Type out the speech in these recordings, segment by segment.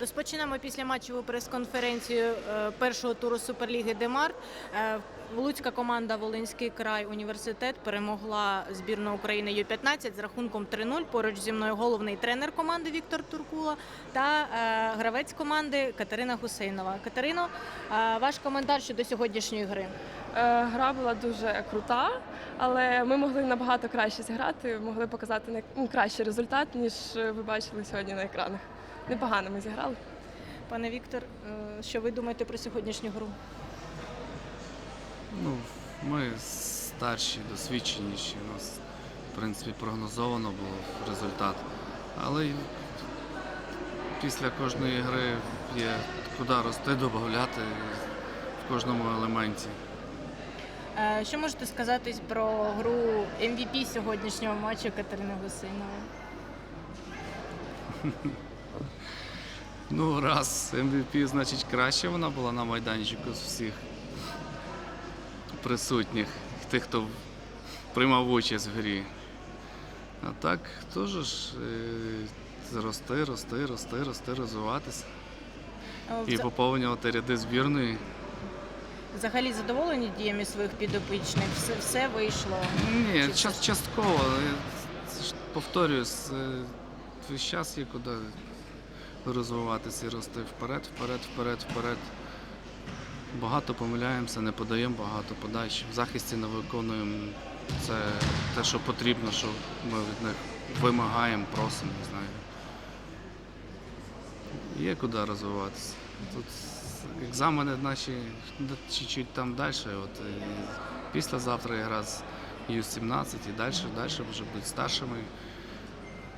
Розпочинаємо після матчеву прес-конференцію е, першого туру Суперліги Демарт. Е, Луцька команда Волинський край університет перемогла збірну України Ю-15 з рахунком 3-0. Поруч зі мною головний тренер команди Віктор Туркула та е, гравець команди Катерина Гусейнова. Катерино, ваш коментар щодо сьогоднішньої гри. Гра була дуже крута, але ми могли набагато краще зіграти, могли показати ну, кращий результат, ніж ви бачили сьогодні на екранах. Непогано ми зіграли. Пане Віктор, е, що ви думаєте про сьогоднішню гру? Ну, ми старші, досвідченіші. У нас, в принципі, прогнозовано було результат. Але після кожної гри є куди рости, додати в кожному елементі. Е, Що можете сказати про гру MVP сьогоднішнього матчу Катерини Гусейнової? Ну, раз MVP, значить, краще вона була на майданчику з всіх присутніх, тих, хто приймав участь в грі. А так теж ж е, рости, рости, рости, рости, розвиватися і вза- поповнювати ряди збірної. Взагалі задоволені діями своїх підопічних? Все, все вийшло. Ні, Чи частково. але це ж, Повторююсь, е, весь час є куди розвиватися і рости вперед, вперед, вперед, вперед. Багато помиляємося, не подаємо багато подач. В захисті не виконуємо це те, що потрібно, що ми від них вимагаємо, просимо, не знаю. Є куди розвиватися. Тут екзамени наші чуть-чуть там далі. От, і післязавтра гра з Ю-17 і далі, далі вже будуть старшими.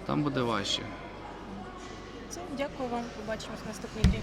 Там буде важче. Дякую вам. Побачимось наступний рік.